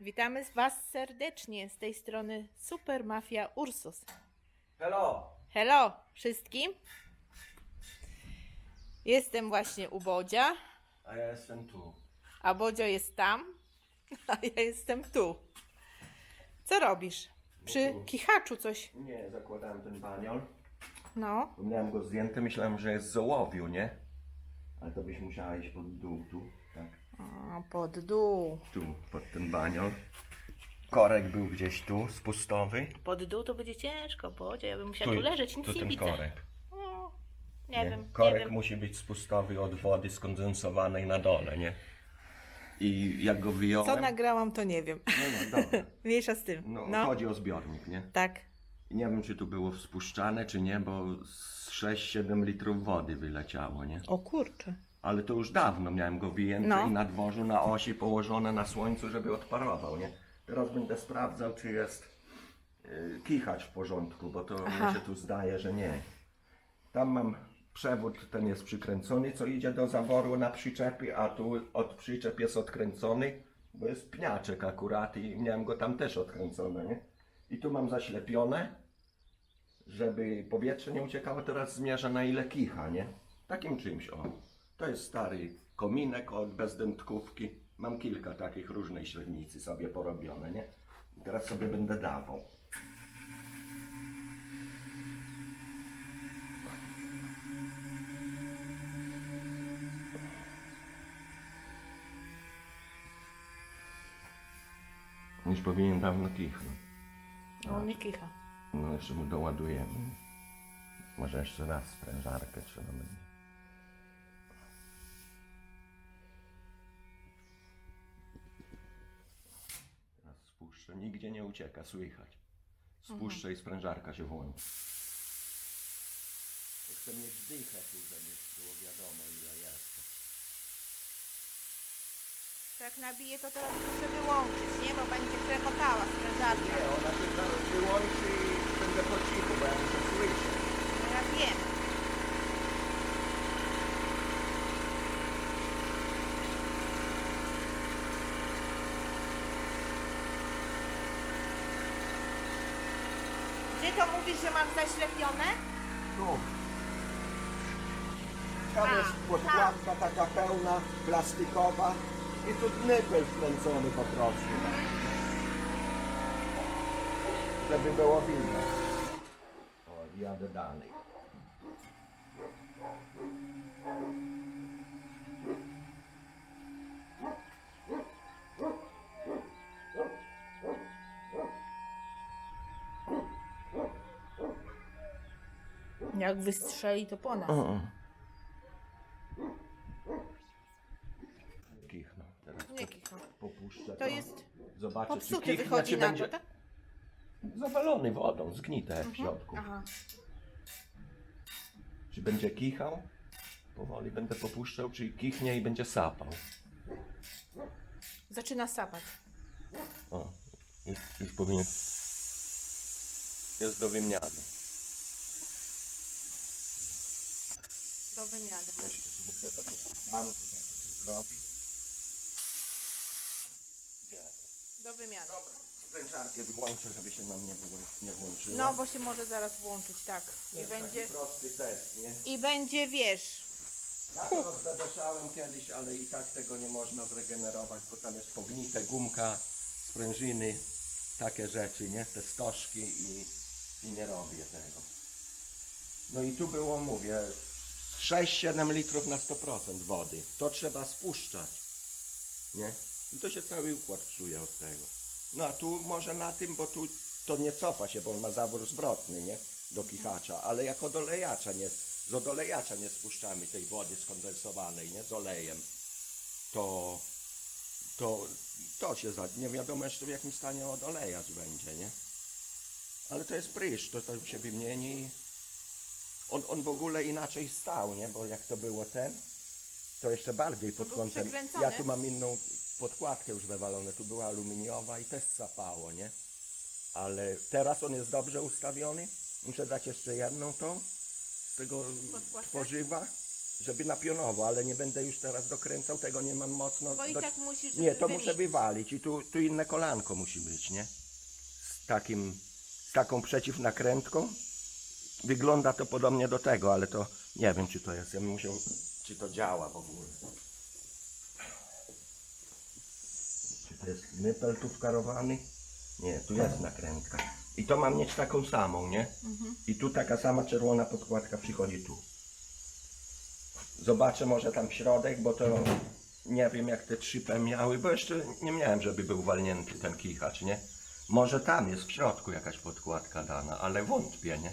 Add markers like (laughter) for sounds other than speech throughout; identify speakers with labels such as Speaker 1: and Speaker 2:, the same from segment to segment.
Speaker 1: Witamy Was serdecznie z tej strony Super Mafia Ursus.
Speaker 2: Hello!
Speaker 1: Hello wszystkim. Jestem właśnie u Bodzia,
Speaker 2: A ja jestem tu.
Speaker 1: a Bodzio jest tam, (laughs) a ja jestem tu. Co robisz? Przy kichaczu coś.
Speaker 2: Nie, zakładałem ten baniol.
Speaker 1: No,
Speaker 2: Bo miałem go zdjęty, myślałem, że jest z ołowiu, nie? Ale to byś musiała iść pod dół, tu,
Speaker 1: o, pod dół.
Speaker 2: Tu, pod ten baniol. Korek był gdzieś tu, spustowy.
Speaker 1: Pod dół to będzie ciężko, Bodzio. Ja bym musiała
Speaker 2: Tu,
Speaker 1: tu leżeć, nic
Speaker 2: tu
Speaker 1: nie
Speaker 2: ten
Speaker 1: widzę.
Speaker 2: korek.
Speaker 1: O, nie, wiem,
Speaker 2: Korek
Speaker 1: nie wiem.
Speaker 2: musi być spustowy od wody skondensowanej na dole, nie? I jak go wyjąłem...
Speaker 1: Co nagrałam, to nie wiem.
Speaker 2: No, no, dobra. (laughs)
Speaker 1: Mniejsza z tym.
Speaker 2: No,
Speaker 1: No,
Speaker 2: chodzi o zbiornik, nie?
Speaker 1: tak.
Speaker 2: I nie wiem, czy tu było spuszczane, czy nie, bo z 6-7 litrów wody wyleciało, nie?
Speaker 1: O kurczę.
Speaker 2: Ale to już dawno miałem go wyjęty
Speaker 1: No.
Speaker 2: i na dworzu, na osi położone na słońcu, żeby odparował, nie? Teraz będę sprawdzał, czy jest y, kichacz w porządku, bo to mi się tu zdaje, że nie. Tam mam przewód, ten jest przykręcony, co idzie do zaworu na przyczepy, a tu od przyczep jest odkręcony, bo jest pniaczek akurat i miałem go tam też odkręcone, nie? I tu mam zaślepione, żeby powietrze nie uciekało, teraz zmierzę na ile kicha, nie? Takim czymś, o. To jest stary kominek od bezdętkówki. Mam kilka takich różnej średnicy sobie porobione, nie? Teraz sobie będę dawał. Już powinien dawno kichnąć.
Speaker 1: No, nie kicha.
Speaker 2: No jeszcze mu doładujemy. Może jeszcze raz sprężarkę trzeba będzie. Spuszczę. Nigdzie nie ucieka, słychać. Spuszczę i sprężarka się włączy. Chcę mieć dychę tu, żeby było wiadomo ile jest.
Speaker 1: Jak nabije, to teraz muszę wyłączyć, nie? Bo będzie krepotała sprężarka.
Speaker 2: Nie, ona się zaraz wyłączy i będę po cichu, bo ja muszę słyszeć.
Speaker 1: No ja wiem. Gdzie to mówisz, że mam zaślepione?
Speaker 2: Tu. Tam
Speaker 1: A,
Speaker 2: jest podkładka taka pełna, plastikowa i tu nypel wkręcony po prostu. Żeby było widać. O, jadę dalej.
Speaker 1: Jak wystrzeli, to po nas.
Speaker 2: Kichnę. Teraz
Speaker 1: Nie kicha.
Speaker 2: popuszczę
Speaker 1: To jest
Speaker 2: Zobaczę, czy
Speaker 1: popsuty
Speaker 2: kichnie,
Speaker 1: wychodzi
Speaker 2: czy
Speaker 1: na
Speaker 2: będzie
Speaker 1: to, tak?
Speaker 2: zawalony wodą, zgnite w środku.
Speaker 1: Aha.
Speaker 2: Czy będzie kichał? Powoli będę popuszczał, czy kichnie i będzie sapał.
Speaker 1: Zaczyna sapać.
Speaker 2: O, już, już powinien. Jest do wymiany.
Speaker 1: Do wymiany. Do wymiany.
Speaker 2: Spręczarkę wyłączę, żeby się nam nie, wyłą- nie włączyło.
Speaker 1: No, bo się może zaraz włączyć, tak. I
Speaker 2: Jest
Speaker 1: będzie,
Speaker 2: taki prosty test, nie?
Speaker 1: i będzie, wiesz,
Speaker 2: Ja to rozdeszałem kiedyś, ale i tak tego nie można zregenerować, bo tam jest pognite gumka, sprężyny, takie rzeczy, nie? Te stożki i, i nie robię tego. No i tu było, mówię, 6-7 litrów na 100% wody. To trzeba spuszczać, nie? I to się cały układ psuje od tego. No a tu może na tym, bo tu to nie cofa się, bo on ma zawór zwrotny, nie? Do kichacza, ale jako dolejacza nie, z odolejacza nie spuszczamy tej wody skondensowanej, nie? Z olejem. To, to, to się za, nie wiadomo jeszcze w jakim stanie odolejacz będzie, nie? Ale to jest prysz, to, to się wymieni. On, on w ogóle inaczej stał, nie? Bo jak to było ten, to jeszcze bardziej pod
Speaker 1: był
Speaker 2: kątem.
Speaker 1: przekręcony.
Speaker 2: Ja tu mam inną podkładkę już wywalone, tu była aluminiowa i też sapało, nie? Ale teraz on jest dobrze ustawiony. Muszę dać jeszcze jedną tą z tego
Speaker 1: Podkładkę?
Speaker 2: tworzywa żeby na pionowo, ale nie będę już teraz dokręcał, tego nie mam mocno.
Speaker 1: Bo i tak musisz,
Speaker 2: Nie,
Speaker 1: żeby
Speaker 2: to muszę wywalić i tu, tu inne kolanko musi być, nie? Z takim, z taką przeciwnakrętką. Wygląda to podobnie do tego, ale to nie wiem czy to jest, ja bym musiał, czy to działa w ogóle. Czy to jest nypel tu wkarowany? Nie, tu jest nakrętka. I to mam mieć taką samą, nie? I tu taka sama czerwona podkładka przychodzi tu. Zobaczę może tam w środek, bo to nie wiem jak te 3P miały, bo jeszcze nie miałem, żeby był walnięty ten kichacz, nie? Może tam jest w środku jakaś podkładka dana, ale wątpię, nie?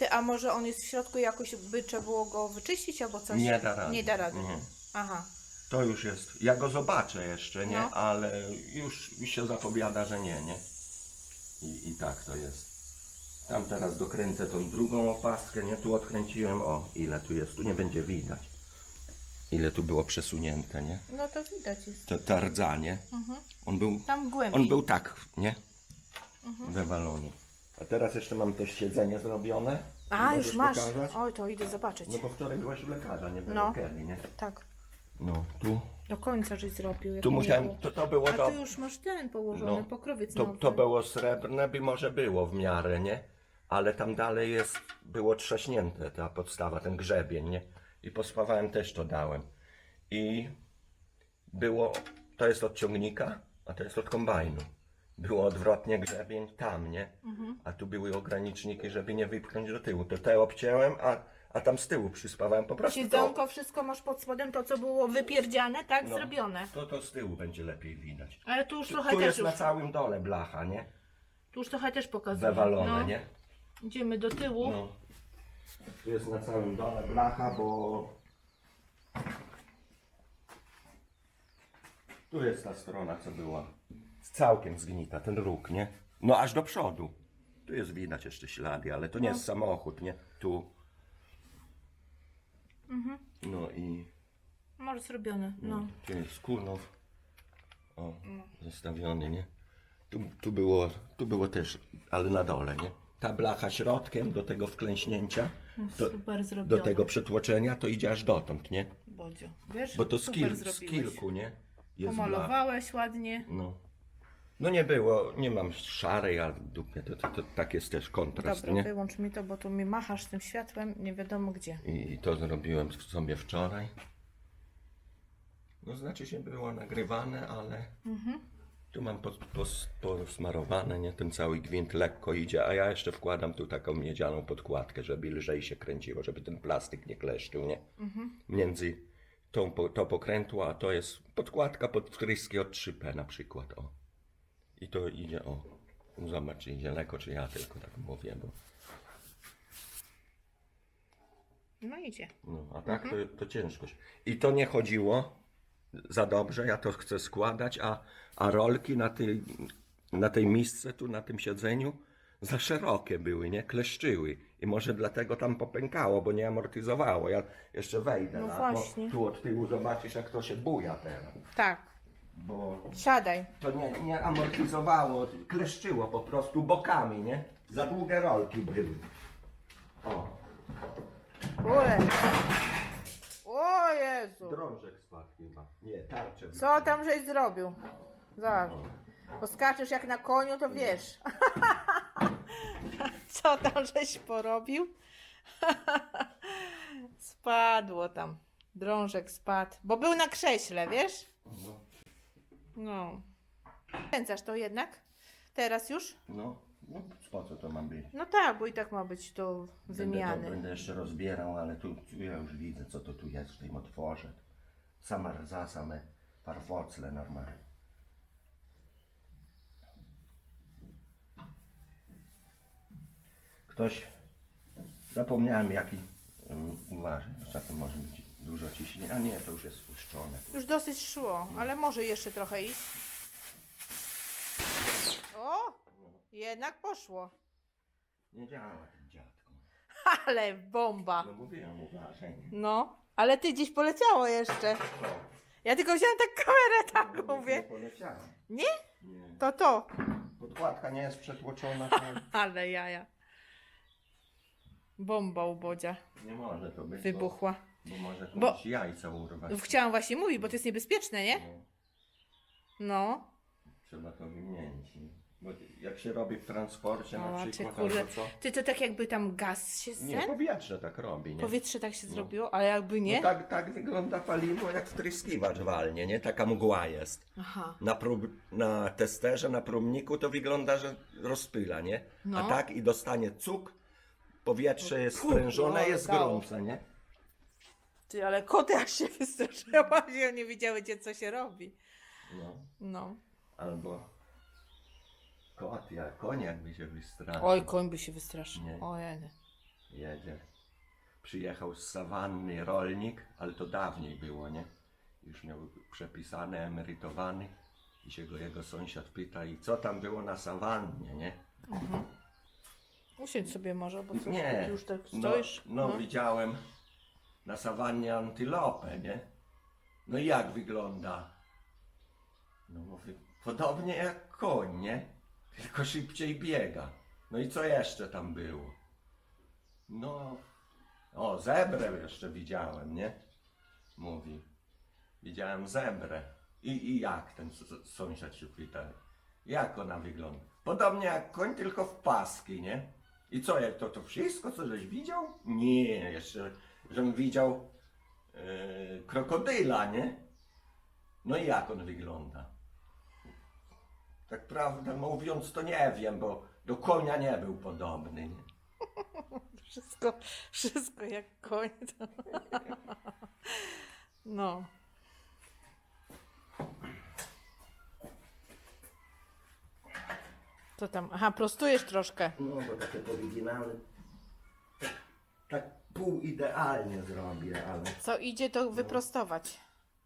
Speaker 1: Ty, a może on jest w środku jakoś by trzeba było go wyczyścić albo coś?
Speaker 2: Nie da rady.
Speaker 1: Nie da rady.
Speaker 2: Nie.
Speaker 1: Aha.
Speaker 2: To już jest. Ja go zobaczę jeszcze, nie?
Speaker 1: No.
Speaker 2: Ale już mi się zapowiada, że nie, nie? I, I tak to jest. Tam teraz dokręcę tą drugą opaskę, nie? Tu odkręciłem, o ile tu jest, tu nie będzie widać. Ile tu było przesunięte, nie?
Speaker 1: No to widać jest.
Speaker 2: To ta rdza, nie? On był,
Speaker 1: Tam głębiej.
Speaker 2: on był tak, nie? Wywalony. A teraz jeszcze mam to siedzenie zrobione.
Speaker 1: A,
Speaker 2: Możesz
Speaker 1: już masz.
Speaker 2: pokazać?
Speaker 1: Oj, to idę zobaczyć.
Speaker 2: No bo wczoraj byłaś u lekarza, nie było
Speaker 1: No.
Speaker 2: Nie?
Speaker 1: Tak.
Speaker 2: No, tu,
Speaker 1: Do końca żeś zrobił. jak
Speaker 2: tu musiałem, to, to było
Speaker 1: A
Speaker 2: do...
Speaker 1: tu już masz ten położony,
Speaker 2: No,
Speaker 1: pokrowiec
Speaker 2: To,
Speaker 1: nowy.
Speaker 2: to było srebrne, by może było w miarę, nie? Ale tam dalej jest, było trzaśnięte ta podstawa, ten grzebień, nie? I pospawałem też to dałem. I było, to jest od ciągnika, a to jest od kombajnu. Było odwrotnie grzebień tam, nie?
Speaker 1: Mhm.
Speaker 2: A tu były ograniczniki, żeby nie wypchnąć do tyłu. To te obcięłem, a, a tam z tyłu przyspawałem po prostu.
Speaker 1: Siedzonko, wszystko masz pod spodem, to co było wypierdziane, tak?
Speaker 2: No.
Speaker 1: Zrobione.
Speaker 2: To, to z tyłu będzie lepiej widać.
Speaker 1: Ale tu już
Speaker 2: Tu,
Speaker 1: trochę
Speaker 2: tu
Speaker 1: też
Speaker 2: jest
Speaker 1: już,
Speaker 2: na całym dole blacha, nie?
Speaker 1: tu już trochę też pokazuje.
Speaker 2: Wewalone,
Speaker 1: no.
Speaker 2: nie?
Speaker 1: Idziemy do tyłu.
Speaker 2: No. Tu jest na całym dole blacha, bo tu jest ta strona, co była całkiem zgnita, ten róg, nie? No aż do przodu. Tu jest widać jeszcze ślady, ale to nie jest samochód, nie? Tu. No i
Speaker 1: Może zrobione, no.
Speaker 2: tu jest Kurnow. O, zostawiony, nie? Tu, tu, było, tu było też, ale na dole, nie? Ta blacha środkiem do tego wklęśnięcia, do,
Speaker 1: Super zrobione.
Speaker 2: do tego przetłoczenia, to idzie aż dotąd, nie?
Speaker 1: Bodzio, wiesz?
Speaker 2: Bo to z,
Speaker 1: super
Speaker 2: kil, z
Speaker 1: zrobiłeś.
Speaker 2: kilku, nie? Jest blacha.
Speaker 1: Pomalowałeś ładnie.
Speaker 2: No. No nie było, nie mam szarej, ale dupnie, to, to, to tak jest też kontrast,
Speaker 1: Dobra,
Speaker 2: nie?
Speaker 1: wyłącz mi to, bo tu mi machasz tym światłem, nie wiadomo gdzie.
Speaker 2: I to zrobiłem sobie wczoraj. No znaczy się było nagrywane, ale tu mam pos, pos, posmarowane, nie? Ten cały gwint lekko idzie, a ja jeszcze wkładam tu taką miedzianą podkładkę, żeby lżej się kręciło, żeby ten plastik nie kleszczył, nie? Między tą, po- to pokrętło, a to jest podkładka pod wtryski od 3P na przykład, o. I to idzie, o. Zobacz, czy idzie lekko, czy ja tylko tak mówię, bo...
Speaker 1: No idzie.
Speaker 2: No, a tak to, to ciężko. się- I to nie chodziło za dobrze, ja to chcę składać, a, a rolki na tej, na tej misce, tu na tym siedzeniu, za szerokie były, nie? Kleszczyły. I może dlatego tam popękało, bo nie amortyzowało. Ja jeszcze wejdę
Speaker 1: No
Speaker 2: na
Speaker 1: właśnie.
Speaker 2: to. Tu od tyłu zobaczysz, jak to się buja teraz.
Speaker 1: Tak,
Speaker 2: Bo
Speaker 1: siadaj.
Speaker 2: to nie, nie amortyzowało, kleszczyło po prostu bokami, nie? Za długie rolki były. O,
Speaker 1: Ule. O Jezu.
Speaker 2: drążek spadł chyba. Nie, tarczę.
Speaker 1: Co tam żeś zrobił? Zobacz. Poskaczesz jak na koniu, to wiesz. (laughs) Co tam żeś porobił? (laughs) Spadło tam. Drążek spadł. Bo był na krześle, wiesz?
Speaker 2: No.
Speaker 1: No. Kręcasz to jednak? Teraz już?
Speaker 2: No, no po co to ma być?
Speaker 1: No tak, bo i tak ma być do
Speaker 2: Będę, to,
Speaker 1: wymiany.
Speaker 2: będę jeszcze rozbierał, ale tu, tu ja już widzę, co to tu jest w tym otworze. Sama rdza, same farfocle normalnie. Ktoś, zapomniałem jaki, um, uważaj, czasem może być dużo ciśnienia, a nie, to już jest spuszczone.
Speaker 1: Już dosyć szło, ale może jeszcze trochę iść. O! Jednak poszło.
Speaker 2: Nie działa ten dziadku.
Speaker 1: Ale bomba.
Speaker 2: No mówiłem, uważaj.
Speaker 1: No, ale ty gdzieś poleciało jeszcze. Ja tylko wziąłem tak kamerę, tak
Speaker 2: Nie
Speaker 1: mówię. Nie?
Speaker 2: Nie.
Speaker 1: To to.
Speaker 2: Podkładka nie jest przetłoczona, to (laughs)
Speaker 1: Ale jaja. Bomba u Bodzia
Speaker 2: nie może to być. bo-
Speaker 1: wybuchła.
Speaker 2: Bo może
Speaker 1: Bo-
Speaker 2: komuś jajca urwać.
Speaker 1: Chciałam właśnie mówić, bo to jest niebezpieczne, nie?
Speaker 2: No,
Speaker 1: No.
Speaker 2: trzeba to wymienić. Nie? Bo jak się robi w transporcie
Speaker 1: O,
Speaker 2: na przykład,
Speaker 1: kurde.
Speaker 2: albo co?
Speaker 1: Ty to tak jakby tam gaz się
Speaker 2: Nie, powietrze tak robi, nie?
Speaker 1: Powietrze tak się
Speaker 2: No.
Speaker 1: zrobiło, ale jakby nie.
Speaker 2: No tak, tak wygląda paliwo, jak wtryskiwacz walnie, nie? Taka mgła jest.
Speaker 1: Aha.
Speaker 2: Na, prób, na testerze, na próbniku to wygląda, że rozpyla, nie?
Speaker 1: No.
Speaker 2: A tak i dostanie cuk, powietrze jest
Speaker 1: Puh,
Speaker 2: sprężone,
Speaker 1: no,
Speaker 2: jest
Speaker 1: dało.
Speaker 2: gorące, nie?
Speaker 1: Ty, ale koty aż się wystraszyła, że nie wiedziały, gdzie co się robi.
Speaker 2: No.
Speaker 1: No.
Speaker 2: Albo kot, jak koń jakby się wystraszył.
Speaker 1: Oj, koń by się wystraszył.
Speaker 2: Nie.
Speaker 1: Ojej.
Speaker 2: Jedzie. Przyjechał z sawanny rolnik, ale to dawniej było, nie? Już miał przepisany, emerytowany. I się go jego sąsiad pyta, i co tam było na sawannie, nie?
Speaker 1: Usiądź sobie może, bo co,
Speaker 2: Nie.
Speaker 1: już tak
Speaker 2: No,
Speaker 1: stoisz.
Speaker 2: no, widziałem na sawannie antylopę, nie? No i jak wygląda? No mówię, podobnie jak koń, nie? Tylko szybciej biega. No i co jeszcze tam było? No, o, zebrę jeszcze widziałem, nie? Mówi, widziałem zebrę. I, i jak ten sąsiad się pyta? Jak ona wygląda? Podobnie jak koń, tylko w paski, nie? I co, jak to, to wszystko, co żeś widział? Nie, jeszcze, żebym widział e, krokodyla, nie? No i jak on wygląda? Tak prawdę mówiąc, to nie wiem, bo do konia nie był podobny, nie? (laughs)
Speaker 1: Wszystko, wszystko jak koń. To... (laughs) No. Co tam? Aha, prostujesz troszkę.
Speaker 2: No, bo takie powyginane. Tak, tak pół idealnie zrobię, ale...
Speaker 1: Co idzie, to wyprostować.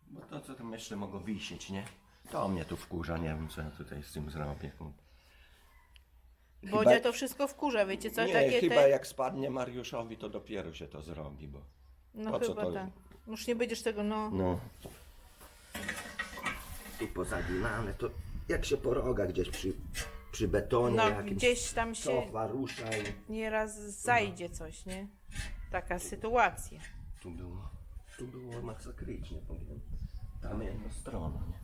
Speaker 2: Bo to, co tam jeszcze mogło wisieć, nie? To mnie tu wkurza, nie wiem, co ja tutaj z tym zrobię.
Speaker 1: Bodzia to wszystko wkurza, wiecie co?
Speaker 2: nie,
Speaker 1: Takie
Speaker 2: chyba
Speaker 1: te...
Speaker 2: jak spadnie Mariuszowi, to dopiero się to zrobi, bo...
Speaker 1: No
Speaker 2: po co
Speaker 1: chyba
Speaker 2: to-
Speaker 1: tak. Już nie będziesz tego, no.
Speaker 2: No. Tu pozaginane, to jak się po rogach gdzieś przy, przy betonie
Speaker 1: No
Speaker 2: jakimś
Speaker 1: gdzieś tam się
Speaker 2: cofa, rusza i...
Speaker 1: nieraz zajdzie coś, nie? Taka sytuacja.
Speaker 2: Tu było, tu było masakrycznie, powiem. Tam jedna strona, nie?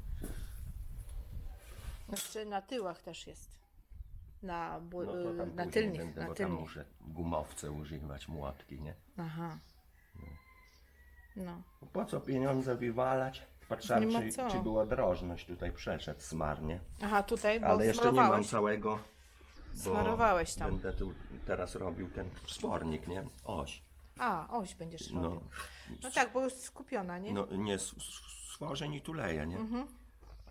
Speaker 1: Jeszcze na tyłach też jest. Na, bu-
Speaker 2: No to tam
Speaker 1: na
Speaker 2: później
Speaker 1: tylnych,
Speaker 2: będę,
Speaker 1: na
Speaker 2: bo tam
Speaker 1: tylnych.
Speaker 2: muszę gumowce używać, młotki, nie?
Speaker 1: Aha. No.
Speaker 2: No Po co pieniądze wywalać? Patrzałem,
Speaker 1: Nie ma
Speaker 2: czy,
Speaker 1: co.
Speaker 2: czy była drożność tutaj przeszedł smarnie.
Speaker 1: Aha, tutaj, bo
Speaker 2: Ale jeszcze nie mam
Speaker 1: smarowałeś.
Speaker 2: całego. Bo
Speaker 1: Smarowałeś tam.
Speaker 2: Będę tu teraz robił ten wspornik, nie? Oś.
Speaker 1: A, oś będziesz robił.
Speaker 2: No,
Speaker 1: No, tak, bo jest skupiona, nie?
Speaker 2: no nie s- s- stworzeń i tuleje, nie?
Speaker 1: Mhm.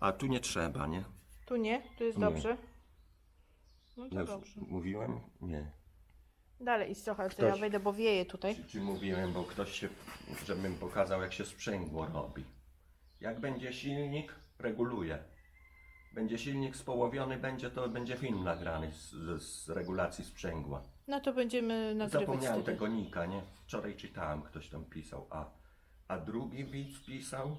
Speaker 2: A tu nie trzeba, nie?
Speaker 1: Tu nie? Tu jest
Speaker 2: Nie.
Speaker 1: dobrze? No to
Speaker 2: Ja już
Speaker 1: dobrze.
Speaker 2: mówiłem? Nie.
Speaker 1: Dalej idź trochę, to
Speaker 2: Ktoś-
Speaker 1: ja wejdę, bo wieje tutaj.
Speaker 2: Czy, czy mówiłem, bo ktoś się, żebym pokazał jak się sprzęgło robi. Jak będzie silnik, reguluje. Będzie silnik społowiony, będzie to będzie film nagrany z, z, z regulacji sprzęgła.
Speaker 1: No to będziemy nagrywać
Speaker 2: Zapomniałem
Speaker 1: wtedy.
Speaker 2: tego nika, nie? Wczoraj czytałem, ktoś tam pisał. A, a drugi widz pisał,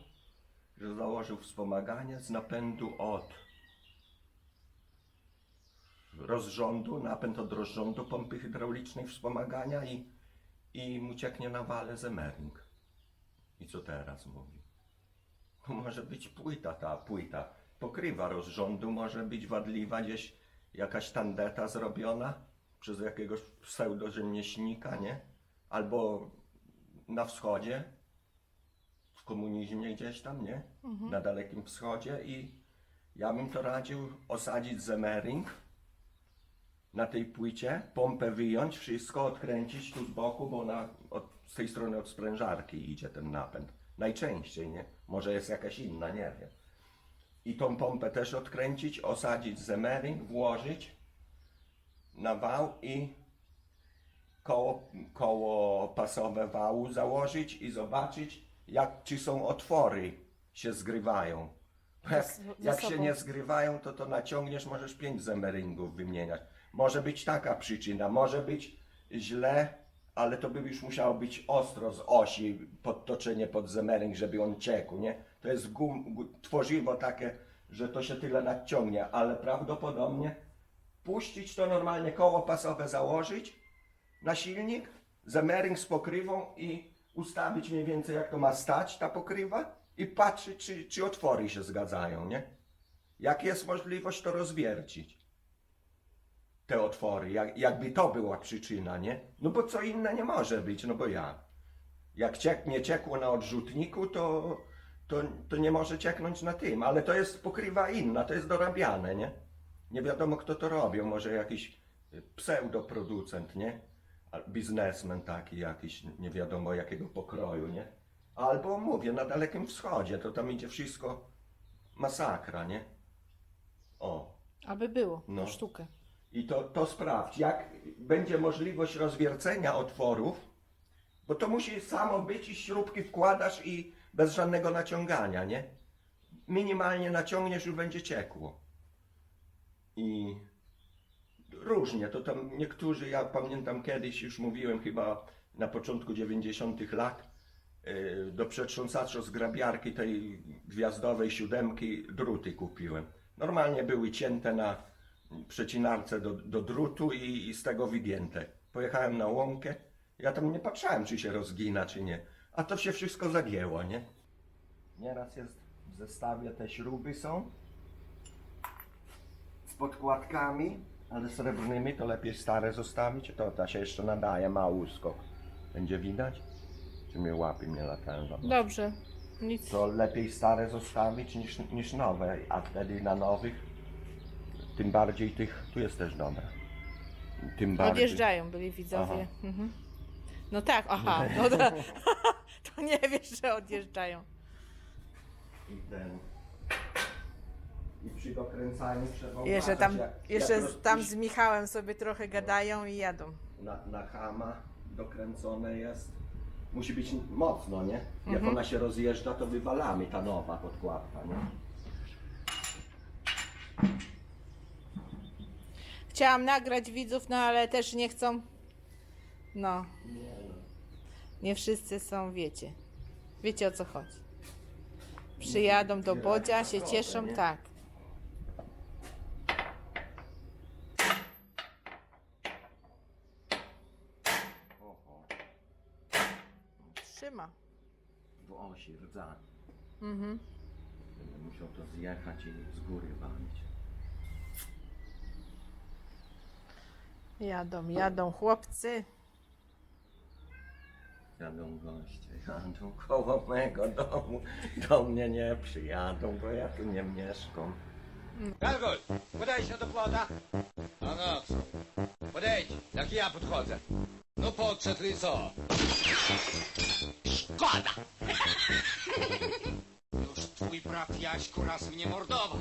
Speaker 2: że założył wspomaganie z napędu od rozrządu, napęd od rozrządu pompy hydraulicznej wspomagania i, i mu cieknie na wale zemering. I co teraz mówi? To może być płyta, ta płyta. Pokrywa rozrządu może być wadliwa gdzieś jakaś tandeta zrobiona przez jakiegoś pseudorzemieślnika, nie? Albo na wschodzie, w komunizmie gdzieś tam, nie? Na dalekim wschodzie i ja bym to radził osadzić zemering na tej płycie, pompę wyjąć, wszystko odkręcić tu z boku, bo ona od, z tej strony od sprężarki idzie ten napęd. Najczęściej, nie? Może jest jakaś inna, nie wiem. I tą pompę też odkręcić, osadzić zemering, włożyć na wał i koło, koło pasowe wału założyć i zobaczyć, jak, czy są otwory się zgrywają. Bo jak,
Speaker 1: ze
Speaker 2: jak się
Speaker 1: sobą.
Speaker 2: nie zgrywają, to to naciągniesz, możesz pięć zemeringów wymieniać. Może być taka przyczyna, może być źle, ale to by już musiało być ostro z osi, podtoczenie pod zemering, żeby on ciekł, nie? To jest gum, gu, tworzywo takie, że to się tyle nadciągnie, ale prawdopodobnie puścić to normalnie, koło pasowe założyć na silnik, zemering z pokrywą i ustawić mniej więcej jak to ma stać ta pokrywa i patrzeć czy, czy otwory się zgadzają, nie? Jak jest możliwość to rozwiercić te otwory, jak, jakby to była przyczyna, nie? No bo co inne nie może być, no bo ja. Jak ciek, nie ciekło na odrzutniku, to, to, to nie może cieknąć na tym, ale to jest pokrywa inna, to jest dorabiane, nie? Nie wiadomo kto to robił, może jakiś y, pseudoproducent, nie? Biznesmen taki jakiś, nie wiadomo jakiego pokroju, nie? Albo mówię, na Dalekim Wschodzie, to tam idzie wszystko masakra, nie? O,
Speaker 1: Aby było,
Speaker 2: No.
Speaker 1: sztukę.
Speaker 2: i to, to sprawdź, jak będzie możliwość rozwiercenia otworów, bo to musi samo być i śrubki wkładasz i bez żadnego naciągania, nie? Minimalnie naciągniesz i będzie ciekło. I różnie, to tam niektórzy, ja pamiętam kiedyś, już mówiłem chyba na początku 90 lat, yy, do przetrząsacza z grabiarki tej gwiazdowej siódemki druty kupiłem. Normalnie były cięte na przecinarce do, do drutu i, i z tego wygięte. Pojechałem na łąkę, ja tam nie patrzałem, czy się rozgina, czy nie. A to się wszystko zagięło, nie? Nieraz jest w zestawie te śruby są podkładkami, ale srebrnymi to lepiej stare zostawić. To ta się jeszcze nadaje, ma uskok. Będzie widać? Czy mnie łapy mnie latają? za mocno?
Speaker 1: Dobrze. Nic.
Speaker 2: to lepiej stare zostawić niż, niż nowe, a wtedy na nowych, tym bardziej tych, tu jest też dobra. Tym bardziej.
Speaker 1: Odjeżdżają byli widzowie. Mhm. No tak, aha. (laughs) No to, (laughs) to nie wiesz, że odjeżdżają.
Speaker 2: I ten. I przy dokręcaniu trzeba
Speaker 1: Jeszcze
Speaker 2: uważać,
Speaker 1: tam,
Speaker 2: jak,
Speaker 1: jeszcze
Speaker 2: jak
Speaker 1: z- tam z Michałem sobie trochę gadają i jadą.
Speaker 2: na, na hama dokręcone jest. Musi być mocno, nie? Jak
Speaker 1: Mhm.
Speaker 2: ona się rozjeżdża, to wywalamy ta nowa podkładka, nie?
Speaker 1: Chciałam nagrać widzów, no ale też nie chcą. No,
Speaker 2: Nie, no.
Speaker 1: nie wszyscy są, wiecie. Wiecie o co chodzi. Przyjadą do Bodzia, się cieszą, tak.
Speaker 2: Oho,
Speaker 1: Trzyma.
Speaker 2: w osi rdza.
Speaker 1: Mhm.
Speaker 2: Będę musiał to zjechać i z góry walić.
Speaker 1: Jadą, jadą chłopcy.
Speaker 2: Jadą goście, jadą koło mego domu. Do mnie nie przyjadą, bo ja tu nie mieszkam.
Speaker 3: Kargol, podejdź do płota. A no? Podejdź, jak ja podchodzę. No podszedł i co? Szkoda! Już twój brat Jaśku raz mnie mordował.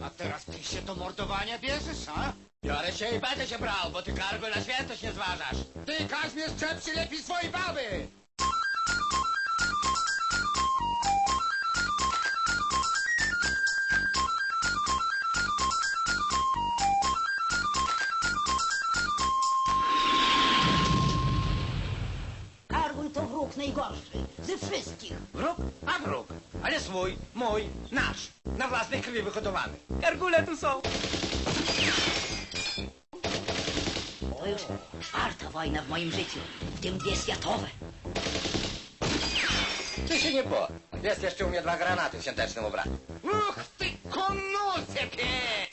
Speaker 3: A teraz ty się do mordowania bierzesz, a? Biorę się i będę się brał, bo ty kargo na świętość nie zważasz. Ty Kaźmierz czep lepiej swojej baby! Swój, mój, nasz. Na własnej krwi wyhodowany. Kargule tu są.
Speaker 4: To już czwarta wojna w moim życiu, w tym dwie światowe.
Speaker 3: Ty się nie po. Jest jeszcze u mnie dwa granaty w świątecznym ubraniu. Uch, ty konusie pie!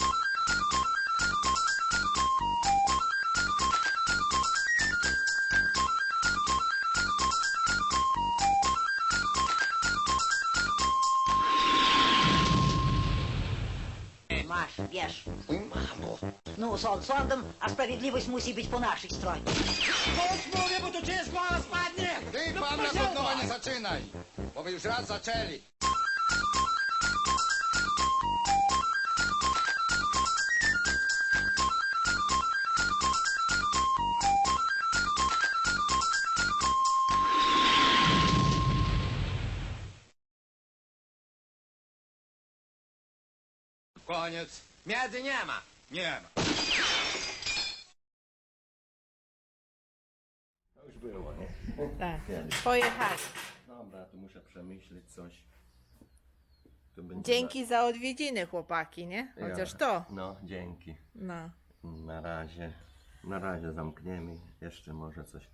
Speaker 4: Masz, wiesz.
Speaker 3: Oj, mamo.
Speaker 4: No, sąd sądem, a sprawiedliwość musi być po naszej stronie.
Speaker 3: Chodź mówię, bo tu cię z głowa spadnie! Ty pan na nowa nie zaczynaj, bo wy Miedzy nie ma. Nie ma.
Speaker 2: To już było, nie?
Speaker 1: Tak. Pojechali.
Speaker 2: Dobra, tu muszę przemyśleć coś. Tu będzie
Speaker 1: Dzięki za odwiedziny, chłopaki, nie?
Speaker 2: na-
Speaker 1: Chociaż
Speaker 2: Ja.
Speaker 1: to.
Speaker 2: No, dzięki.
Speaker 1: No.
Speaker 2: Na razie. Na razie zamkniemy. Jeszcze może coś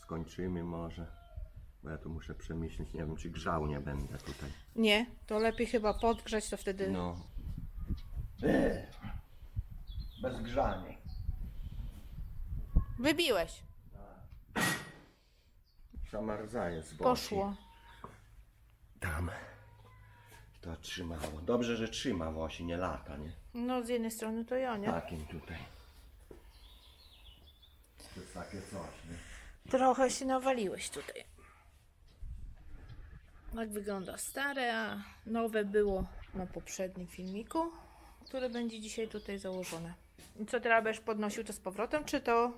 Speaker 2: skończymy może. Bo ja tu muszę przemyśleć, nie wiem czy grzał nie będę tutaj.
Speaker 1: Nie, to lepiej chyba podgrzać, to wtedy...
Speaker 2: No. Bez grzania.
Speaker 1: Wybiłeś.
Speaker 2: Zamarzaje z boku.
Speaker 1: Poszło.
Speaker 2: Tam. To trzymało. Dobrze, że trzyma Wosi, nie lata, nie?
Speaker 1: No z jednej strony to ja, nie?
Speaker 2: Takim tutaj. To jest takie coś, nie?
Speaker 1: Trochę się nawaliłeś tutaj. Tak wygląda stare, a nowe było na poprzednim filmiku, które będzie dzisiaj tutaj założone. I co teraz będziesz podnosił to z powrotem, czy to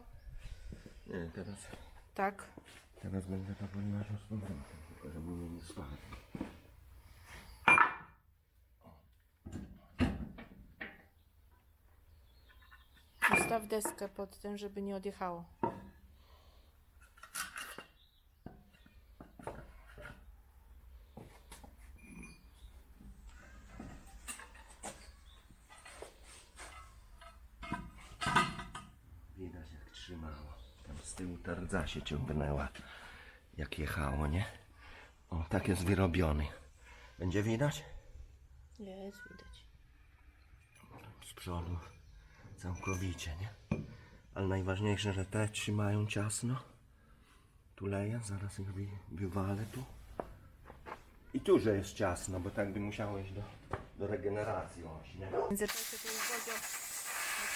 Speaker 2: Nie, teraz,
Speaker 1: tak?
Speaker 2: teraz będę to powrotem, tylko żeby mnie nie.
Speaker 1: Ustaw deskę pod tym, żeby nie odjechało.
Speaker 2: Widać jak trzymało. Tam z tyłu ta rdza się ciągnęła. Jak jechało, nie? O, tak jest wyrobiony. Będzie widać?
Speaker 1: Jest, widać.
Speaker 2: Z przodu całkowicie, nie? Ale najważniejsze, że te trzymają ciasno. Tu leję, zaraz ich wy, wywalę tu. I tu, że jest ciasno, bo tak by musiało iść do, do regeneracji oś, nie?
Speaker 1: W międzyczasie tu już Bodzio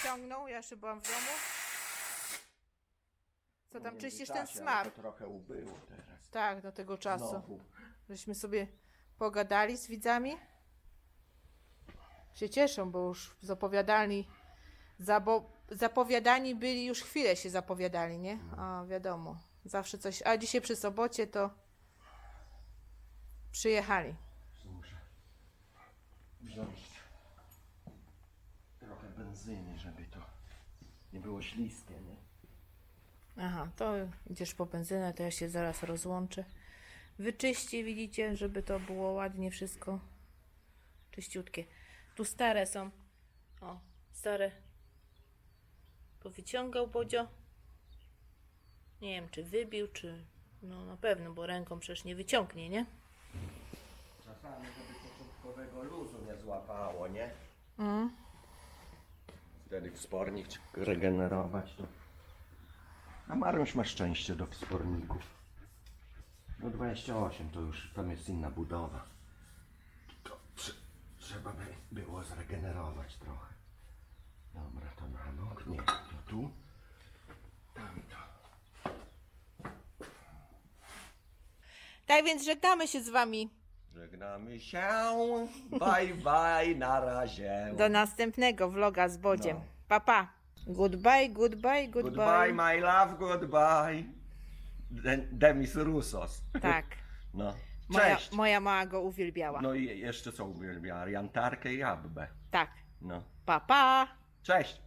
Speaker 1: wyciągnął, ja jeszcze byłam w domu. Co tam czyścisz ten smar?
Speaker 2: To trochę ubyło teraz.
Speaker 1: Tak, do tego czasu.
Speaker 2: Znowu.
Speaker 1: Żeśmy sobie pogadali z widzami. Się cieszą, bo już zapowiadali, zabo, zapowiadani byli, już chwilę się zapowiadali, nie? A wiadomo, zawsze coś. A dzisiaj przy sobocie to przyjechali.
Speaker 2: Muszę wziąć trochę benzyny, żeby to nie było śliskie, nie?
Speaker 1: Aha, to idziesz po benzynę, to ja się zaraz rozłączę. Wyczyści, widzicie, żeby to było ładnie wszystko czyściutkie. Tu stare są. O, stare. Powyciągał Bodzio. Nie wiem, czy wybił, czy... No na pewno, bo ręką przecież nie wyciągnie, nie?
Speaker 2: Czasami, żeby początkowego luzu nie złapało, nie?
Speaker 1: Mm.
Speaker 2: Wtedy wspornik regenerować to. A Mariusz ma szczęście do wsporników. No 28 to już tam jest inna budowa. To trze- trzeba by było zregenerować trochę. Dobra, to na bok. Nie, to tu. Tamto.
Speaker 1: Tak więc żegnamy się z wami.
Speaker 2: Żegnamy się. Bye bye, na razie.
Speaker 1: Do następnego vloga z Bodziem.
Speaker 2: No.
Speaker 1: Pa, pa. Goodbye, goodbye, goodbye.
Speaker 2: Goodbye, my love, goodbye. De- Demis Rusos.
Speaker 1: Tak. (laughs)
Speaker 2: No.
Speaker 1: Moja,
Speaker 2: Cześć.
Speaker 1: moja mama go uwielbiała.
Speaker 2: No i jeszcze co uwielbia? Jantarkę i Abbę.
Speaker 1: Tak.
Speaker 2: No.
Speaker 1: Pa, pa.
Speaker 2: Cześć.